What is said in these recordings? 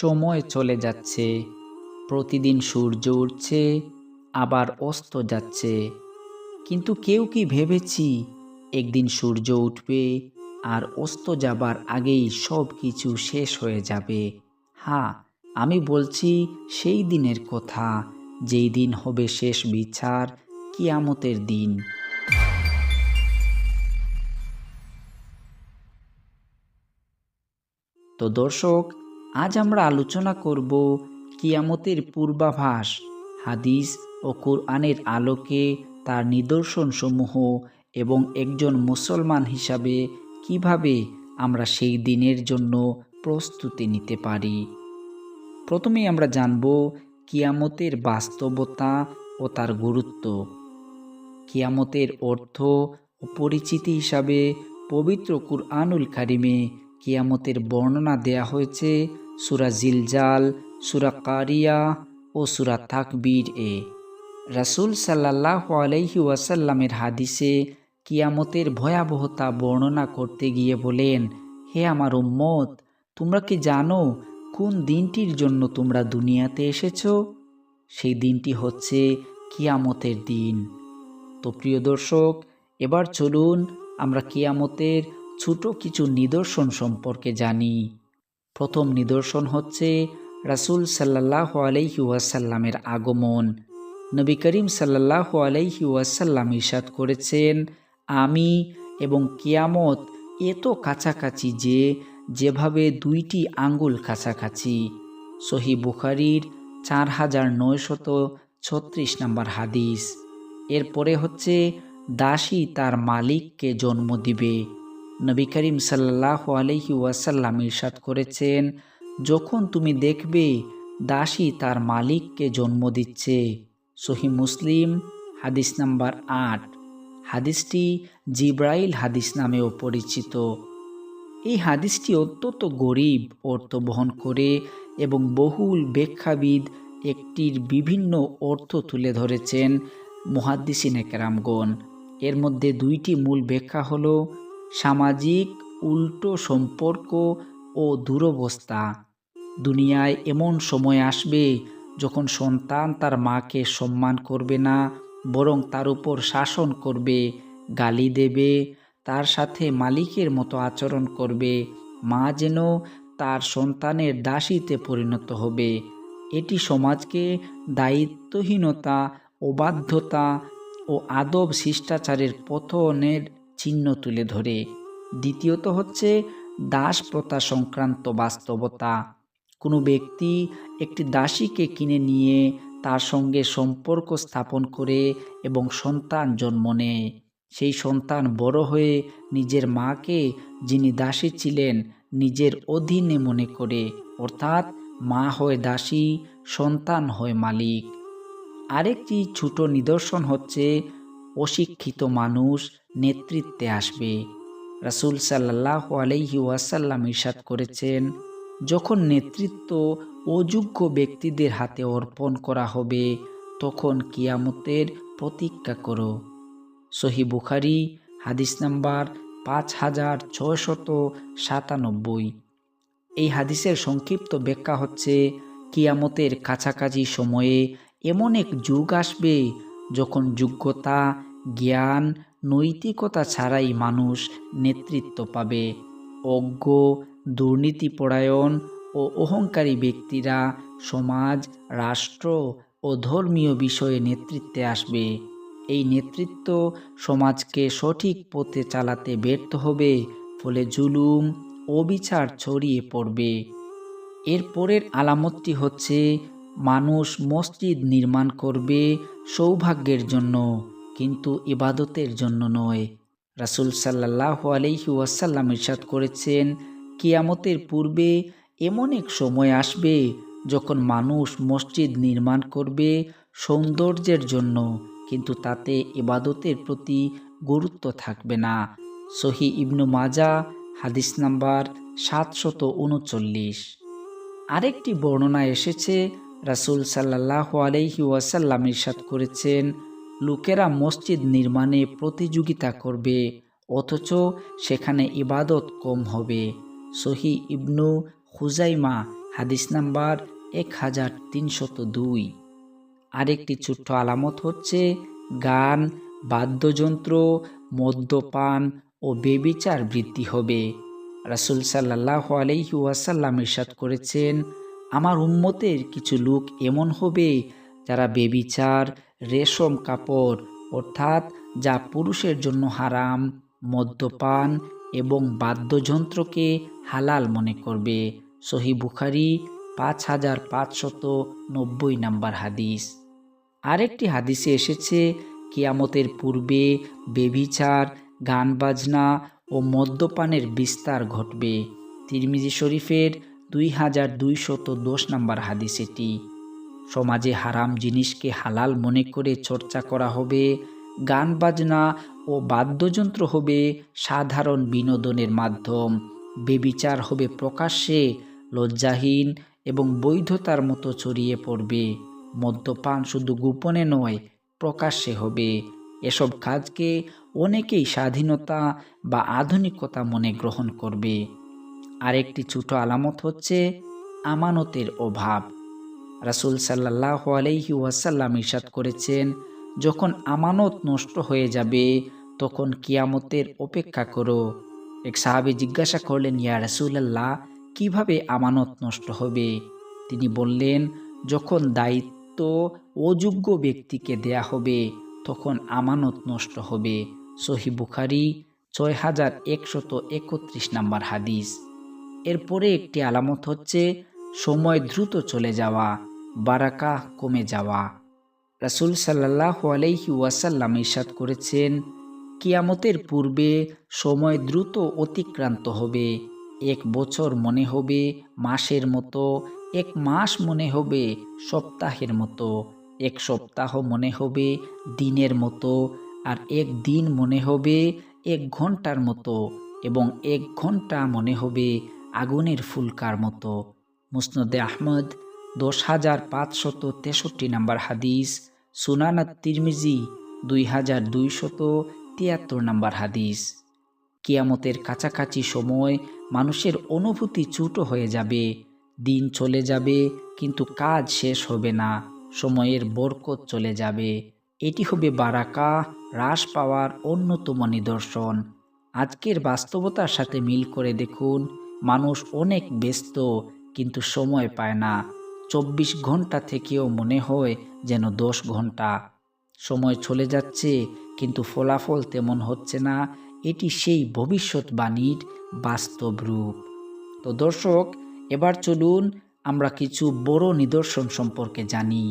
সময় চলে যাচ্ছে। প্রতিদিন সূর্য উঠছে, আবার অস্ত যাচ্ছে। কিন্তু কেউ কি ভেবেছি, একদিন সূর্য উঠবে আর অস্ত যাবার আগেই সব কিছু শেষ হয়ে যাবে। হ্যাঁ আমি বলছি সেই দিনের কথা, যেই দিন হবে শেষ বিচার, কিয়ামতের দিন। তো দর্শক আজ আমরা আলোচনা করব কিয়ামতের পূর্বাভাস, হাদিস ও কোরআনের আলোকে তার নিদর্শনসমূহ এবং একজন মুসলমান হিসাবে কীভাবে আমরা সেই দিনের জন্য প্রস্তুতি নিতে পারি। প্রথমেই আমরা জানব কিয়ামতের বাস্তবতা ও তার গুরুত্ব। কিয়ামতের অর্থ ও পরিচিতি হিসাবে পবিত্র কুরআনুল কারিমে কিয়ামতের বর্ণনা দেয়া হয়েছে সুরা জিলজাল, সুরা কারিয়া ও সুরা তাকবীর এ। রাসুল সাল্লাহ আলাইহি ওয়াসাল্লামের হাদিসে কিয়ামতের ভয়াবহতা বর্ণনা করতে গিয়ে বলেন, হে আমার উম্মত, তোমরা কি জানো কোন দিনটির জন্য তোমরা দুনিয়াতে এসেছ? সেই দিনটি হচ্ছে কিয়ামতের দিন। তো প্রিয় দর্শক, এবার চলুন আমরা কিয়ামতের ছোট কিছু নিদর্শন সম্পর্কে জানি। প্রথম নিদর্শন হচ্ছে রাসুল সাল্লাহ আলাইহি ওয়াসাল্লামের আগমন। নবী করিম সাল্লাহ আলাইহি ওয়াসাল্লাম ইরশাদ করেছেন, আমি এবং কিয়ামত এত কাছাকাছি যে যেভাবে দুইটি আঙ্গুল কাছাকাছি। সহি বুখারির চার হাজার নয়শত ছত্রিশ নম্বর হাদিস। এরপরে হচ্ছে, দাসী তার মালিককে জন্ম দিবে। নবী করিম সাল্লাহ আলহি ওয়াসাল্লাম ইরশাদ করেছেন, যখন তুমি দেখবে দাসী তার মালিককে জন্ম দিচ্ছে। সহি মুসলিম, হাদিস নাম্বার আট। হাদিসটি জিব্রাইল হাদিস নামেও পরিচিত। এই হাদিসটি অত্যন্ত গরিব অর্থ বহন করে এবং বহুল ব্যাখ্যাবিদ একটির বিভিন্ন অর্থ তুলে ধরেছেন মুহাদ্দিসিন একরামগণ এর মধ্যে দুইটি মূল ব্যাখ্যা হল সামাজিক উল্টো সম্পর্ক ও দুরবস্থা। দুনিয়ায় এমন সময় আসবে যখন সন্তান তার মাকে সম্মান করবে না, বরং তার উপর শাসন করবে, গালি দেবে, তার সাথে মালিকের মতো আচরণ করবে, মা যেন তার সন্তানের দাসীতে পরিণত হবে। এটি সমাজকে দায়িত্বহীনতা, অবাধ্যতা ও আদব শিষ্টাচারের পতনের চিহ্ন তুলে ধরে। দ্বিতীয়ত হচ্ছে দাস প্রথা সংক্রান্ত বাস্তবতা। কোনো ব্যক্তি একটি দাসীকে কিনে নিয়ে তার সঙ্গে সম্পর্ক স্থাপন করে এবং সন্তান জন্ম নেয়। সেই সন্তান বড় হয়ে নিজের মাকে, যিনি দাসী ছিলেন, নিজের অধীনে মনে করে, অর্থাৎ মা হয় দাসী, সন্তান হয় মালিক। আরেকটি ছোট নিদর্শন হচ্ছে অশিক্ষিত মানুষ নেতৃত্বে আসবে। রাসুল সাল্লাহ আলহি ওয়াসাল্লাম ইরশাদ করেছেন, যখন নেতৃত্ব অযোগ্য ব্যক্তিদের হাতে অর্পণ করা হবে, তখন কিয়ামতের প্রতীক্ষা করো। সহি বুখারি, হাদিস নাম্বার পাঁচ হাজার ছয়শত সাতানব্বই। এই হাদিসের সংক্ষিপ্ত ব্যাখ্যা হচ্ছে, কিয়ামতের কাছাকাছি সময়ে এমন এক যুগ আসবে, যখন যোগ্যতা জ্ঞান, নৈতিকতা ছাড়াই মানুষ নেতৃত্ব পাবে। অজ্ঞ, দুর্নীতিপরায়ণ ও অহংকারী ব্যক্তিরা সমাজ, রাষ্ট্র ও ধর্মীয় বিষয়ে নেতৃত্বে আসবে। এই নেতৃত্ব সমাজকে সঠিক পথে চালাতে ব্যর্থ হবে, ফলে জুলুম অবিচার ছড়িয়ে পড়বে। এর পরের আলামতটি হচ্ছে, মানুষ মসজিদ নির্মাণ করবে সৌভাগ্যের জন্য। কিন্তু ইবাদতের জন্য নয়। রাসুল সাল্লাহ আলহি ওয়াসাল্লাম ইরশাদ করেছেন, কিয়ামতের পূর্বে এমন এক সময় আসবে যখন মানুষ মসজিদ নির্মাণ করবে সৌন্দর্যের জন্য, কিন্তু তাতে ইবাদতের প্রতি গুরুত্ব থাকবে না। সহি ইবনু মাজা, হাদিস নাম্বার সাতশত উনচল্লিশ। আরেকটি বর্ণনা এসেছে, রাসুল সাল্লাহ আলহি ওয়াসাল্লাম ইরশাদ করেছেন লোকেরা মসজিদ নির্মাণে প্রতিযোগিতা করবে, অথচ সেখানে ইবাদত কম হবে। সহি ইবনু হুজাইমা হাদিস নাম্বার এক হাজার তিনশত দুই। আরেকটি ছোট্ট আলামত হচ্ছে, গান, বাদ্যযন্ত্র, মদ্যপান ও বেবিচার বৃদ্ধি হবে। রাসুল সাল্লাহ আলাইহি ওয়াসাল্লাম করেছেন, আমার উম্মতের কিছু লোক এমন হবে যারা বেবিচার রেশম কাপড়, অর্থাৎ যা পুরুষের জন্য হারাম, মদ্যপান এবং বাদ্যযন্ত্রকে হালাল মনে করবে। সহি বুখারি, পাঁচ হাজার পাঁচশত নব্বই নাম্বার হাদিস। আরেকটি হাদিসে এসেছে, কিয়ামতের পূর্বে বেবিচার গান বাজনা ও মদ্যপানের বিস্তার ঘটবে। তিরমিজি শরীফের দুই হাজার দুইশত দশ নম্বর হাদিস এটি। সমাজে হারাম জিনিসকে হালাল মনে করে চর্চা করা হবে, গান বাজনা ও বাদ্যযন্ত্র হবে সাধারণ বিনোদনের মাধ্যম, বেবিচার হবে প্রকাশ্যে, লজ্জাহীন এবং বৈধতার মতো ছড়িয়ে পড়বে। মদ্যপান শুধু গোপনে নয়, প্রকাশ্যে হবে। এসব কাজকে অনেকেই স্বাধীনতা বা আধুনিকতা মনে গ্রহণ করবে। আরেকটি ছোট আলামত হচ্ছে আমানতের অভাব। রাসুল সাল্লাহ আলাইহি ওয়াসাল্লাম ইরশাদ করেছেন, যখন আমানত নষ্ট হয়ে যাবে, তখন কিয়ামতের অপেক্ষা করো। এক সাহাবি জিজ্ঞাসা করলেন, ইয়া রাসুলাল্লাহ, কীভাবে আমানত নষ্ট হবে? তিনি বললেন, যখন দায়িত্ব অযোগ্য ব্যক্তিকে দেয়া হবে, তখন আমানত নষ্ট হবে। সহি বুখারি ছয় হাজার একশত একত্রিশ নাম্বার হাদিস। এরপরে একটি আলামত হচ্ছে, সময় দ্রুত চলে যাওয়া। বারাকা কমে যাওয়া। রাসুল সাল্লাহ আলাইহি ওয়াসাল্লাম ইরশাদ করেছেন, কিয়ামতের পূর্বে সময় দ্রুত অতিক্রান্ত হবে, এক বছর মনে হবে, মাসের মতো, এক মাস মনে হবে, সপ্তাহের মতো, এক সপ্তাহ মনে হবে, দিনের মতো, আর এক দিন মনে হবে, এক ঘণ্টার মতো, এবং এক ঘণ্টা মনে হবে, আগুনের ফুলকার মতো। মুসনদে আহমদ দশ হাজার পাঁচশত তেষট্টি নাম্বার হাদিস, সুনানা তিরমিজি দুই হাজার দুইশত তিয়াত্তর নাম্বার হাদিস। কিয়ামতের কাছাকাছি সময় মানুষের অনুভূতি ছুটো হয়ে যাবে, দিন চলে যাবে, কিন্তু কাজ শেষ হবে না, সময়ের বরকত চলে যাবে। এটি হবে বারাকা, হ্রাস পাওয়ার অন্যতম নিদর্শন। আজকের বাস্তবতার সাথে মিল করে দেখুন, মানুষ অনেক ব্যস্ত, কিন্তু সময় পায় না। চব্বিশ ঘণ্টা থেকেও মনে হয় যেন দশ ঘণ্টা। সময় চলে যাচ্ছে, কিন্তু ফলাফল তেমন হচ্ছে না। এটি সেই ভবিষ্যৎবাণীর বাস্তব রূপ। তো দর্শক, এবার চলুন আমরা কিছু বড় নিদর্শন সম্পর্কে জানি।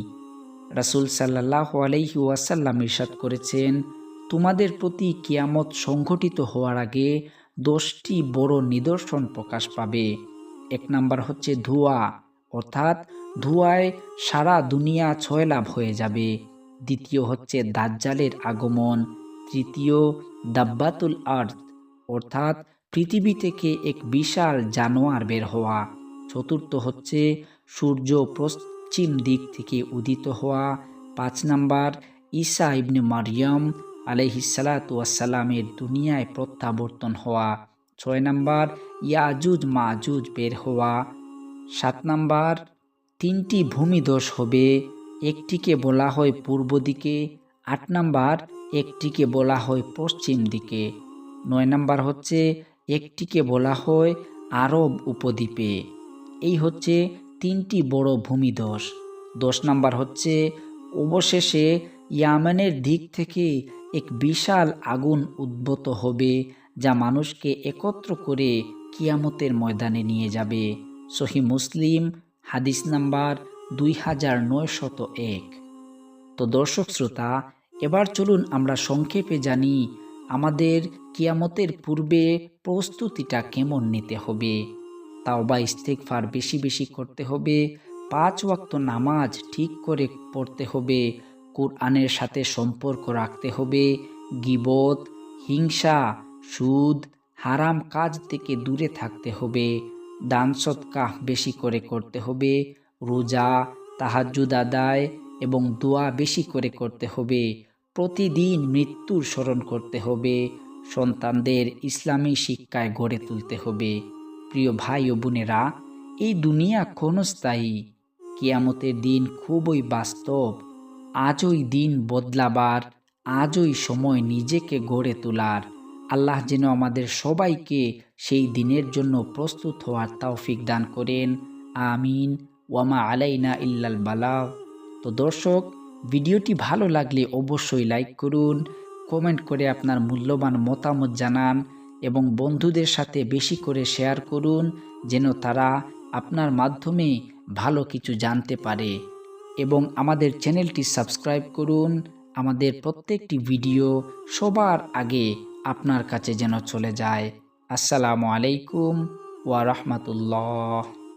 রাসুল সাল্লাহ আলাইহি ওয়াসাল্লাম ইরশাদ করেছেন, তোমাদের প্রতি কিয়ামত সংঘটিত হওয়ার আগে দশটি বড় নিদর্শন প্রকাশ পাবে। এক নাম্বার হচ্ছে ধোঁয়া, অর্থাৎ ধোঁয়ায় সারা দুনিয়া ছয়লাভ হয়ে যাবে। দ্বিতীয় হচ্ছে দাজ্জালের আগমন, তৃতীয় দাব্বাতুল আর্থ অর্থাৎ পৃথিবী থেকে এক বিশাল জানোয়ার বের হওয়া। চতুর্থ হচ্ছে সূর্য পশ্চিম দিক থেকে উদিত হওয়া। পাঁচ নাম্বার, ঈসা ইবনে মারিয়াম আলহিসালাতামের দুনিয়ায় প্রত্যাবর্তন হওয়া। ছয় নাম্বার ইয়াজুজ মাজুজ বের হওয়া। সাত নাম্বার তিনটি ভূমিদোষ হবে। একটিকে বলা হয় পূর্ব দিকে, আট নাম্বার একটিকে বলা হয় পশ্চিম দিকে। নয় নাম্বার হচ্ছে একটিকে বলা হয় আরব উপদ্বীপে। এই হচ্ছে তিনটি বড় ভূমিদোষ দশ নাম্বার হচ্ছে অবশেষে ইয়ামেনের দিক থেকে এক বিশাল আগুন উদ্ভূত হবে, যা মানুষকে একত্র করে কিয়ামতের ময়দানে নিয়ে যাবে। সহি মুসলিম হাদিস নাম্বার দুই হাজার নয়শত এক। তো দর্শক শ্রোতা, এবার চলুন আমরা সংক্ষেপে জানি আমাদের কিয়ামতের পূর্বে প্রস্তুতিটা কেমন নিতে হবে। তাও বা ইস্তেকফার বেশি বেশি করতে হবে, পাঁচ ওয়াক্ত নামাজ ঠিক করে পড়তে হবে, কোরআনের সাথে সম্পর্ক রাখতে হবে, গিবত, হিংসা, সুদ, হারাম কাজ থেকে দূরে থাকতে হবে দান সৎকাহ বেশি করে করতে হবে, রোজা তাহাজুদ আদায় এবং দোয়া বেশি করে করতে হবে, প্রতিদিন মৃত্যুর স্মরণ করতে হবে, সন্তানদের ইসলামী শিক্ষায় গড়ে তুলতে হবে। প্রিয় ভাই ও বোনেরা, এই দুনিয়া ক্ষণস্থায়ী, কিয়ামতের দিন খুবই বাস্তব, আজই দিন বদলাবার, আজই সময় নিজেকে গড়ে তোলার। আল্লাহ যেন আমাদের সবাইকে সেই দিনের জন্য প্রস্তুত হওয়ার তৌফিক দান করেন। আমিন। ওয়ামা আলাইনা ইল্লাল বালাগ। তো দর্শক, ভিডিওটি ভালো লাগলে অবশ্যই লাইক করুন, কমেন্ট করে আপনার মূল্যবান মতামত জানান এবং বন্ধুদের সাথে বেশি করে শেয়ার করুন, যেন তারা আপনার মাধ্যমে ভালো কিছু জানতে পারে। এবং আমাদের চ্যানেলটি সাবস্ক্রাইব করুন। আমাদের প্রত্যেকটি ভিডিও সবার আগে আপনার কাছে যেন চলে যায়। আসসালামু আলাইকুম ওয়া রাহমাতুল্লাহ।